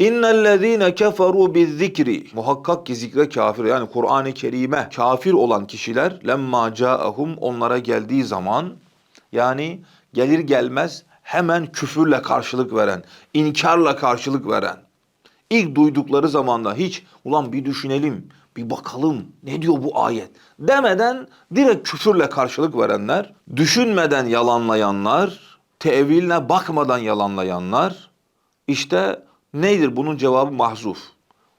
İnnellezîne keferû bizzikri. Muhakkak ki zikre kafir yani Kur'an-ı Kerim'e kafir olan kişiler lemma câehum onlara geldiği zaman yani gelir gelmez hemen küfürle karşılık veren, inkarla karşılık veren. İlk duydukları zamanda hiç ulan bir düşünelim, bir bakalım ne diyor bu ayet demeden direkt küfürle karşılık verenler, düşünmeden yalanlayanlar, teviline bakmadan yalanlayanlar, işte nedir bunun cevabı mahzuf.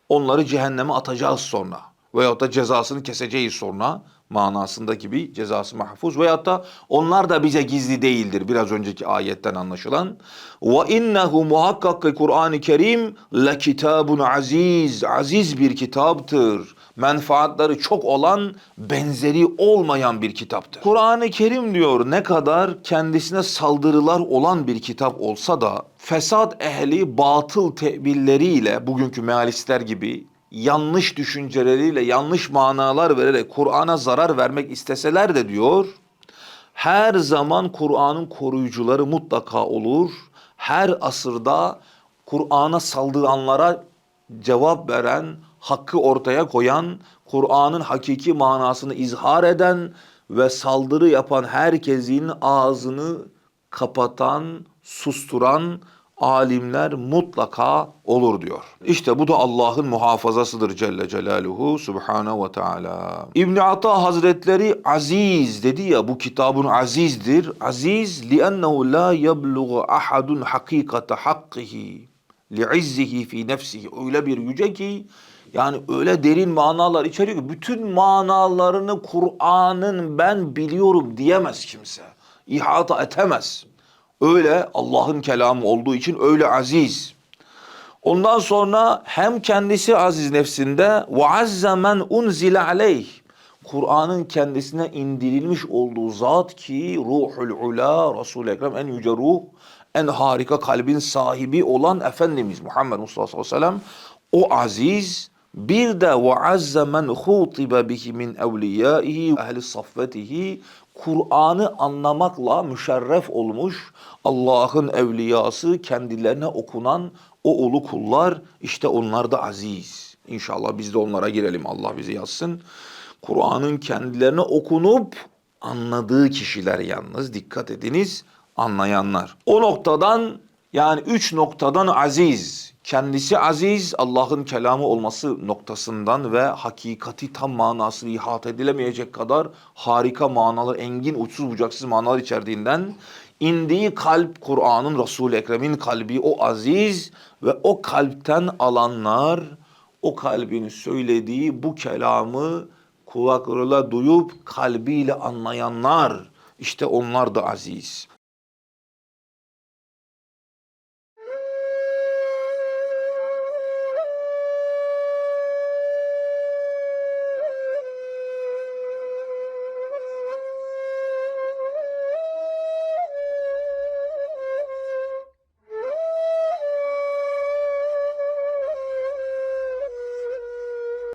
Onları cehenneme atacağız sonra veyahut da cezasını keseceğiz sonra manasında gibi cezası mahfuz veyahut da onlar da bize gizli değildir biraz önceki ayetten anlaşılan. Ve innehu muhakkak ki Kur'an-ı Kerim le kitabun aziz, aziz bir kitaptır. Menfaatları çok olan, benzeri olmayan bir kitaptır. Kur'an-ı Kerim diyor ne kadar kendisine saldırılar olan bir kitap olsa da fesat ehli batıl tevilleriyle bugünkü mealistler gibi yanlış düşünceleriyle yanlış manalar vererek Kur'an'a zarar vermek isteseler de diyor her zaman Kur'an'ın koruyucuları mutlaka olur. Her asırda Kur'an'a saldıranlara cevap veren, hakkı ortaya koyan, Kur'an'ın hakiki manasını izhar eden ve saldırı yapan herkesin ağzını kapatan, susturan alimler mutlaka olur diyor. İşte bu da Allah'ın muhafazasıdır Celle Celaluhu Subhanahu ve Teala. İbn Ata Hazretleri aziz dedi ya bu kitabın azizdir. Aziz li'ennehu la yeblughu ahadun hakikate hakkihi li'izzihi fi nefsihi. Öyle bir yüce ki yani öyle derin manalar içeriyor ki bütün manalarını Kur'an'ın ben biliyorum diyemez kimse. İhata etemez. Öyle Allah'ın kelamı olduğu için öyle aziz. Ondan sonra hem kendisi aziz nefsinde ve azze men unzile aleyh. Kur'an'ın kendisine indirilmiş olduğu zat ki ruhul ula Resul-i Ekrem en yüce ruh en harika kalbin sahibi olan Efendimiz Muhammed Mustafa sallallahu aleyhi ve sellem o aziz bir de ve azze men hutibe bihi min evliyaihi ehli saffetihi Kur'an'ı anlamakla müşerref olmuş Allah'ın evliyası kendilerine okunan o ulu kullar işte onlar da aziz. İnşallah biz de onlara girelim Allah bizi yazsın. Kur'an'ın kendilerine okunup anladığı kişiler yalnız dikkat ediniz anlayanlar. O noktadan yani üç noktadan aziz, kendisi aziz Allah'ın kelamı olması noktasından ve hakikati tam manasını ihata edilemeyecek kadar harika manalar, engin, uçsuz bucaksız manalar içerdiğinden indiği kalp Kur'an'ın Resul-i Ekrem'in kalbi o aziz ve o kalpten alanlar o kalbin söylediği bu kelamı kulaklarıyla duyup kalbiyle anlayanlar işte onlar da aziz.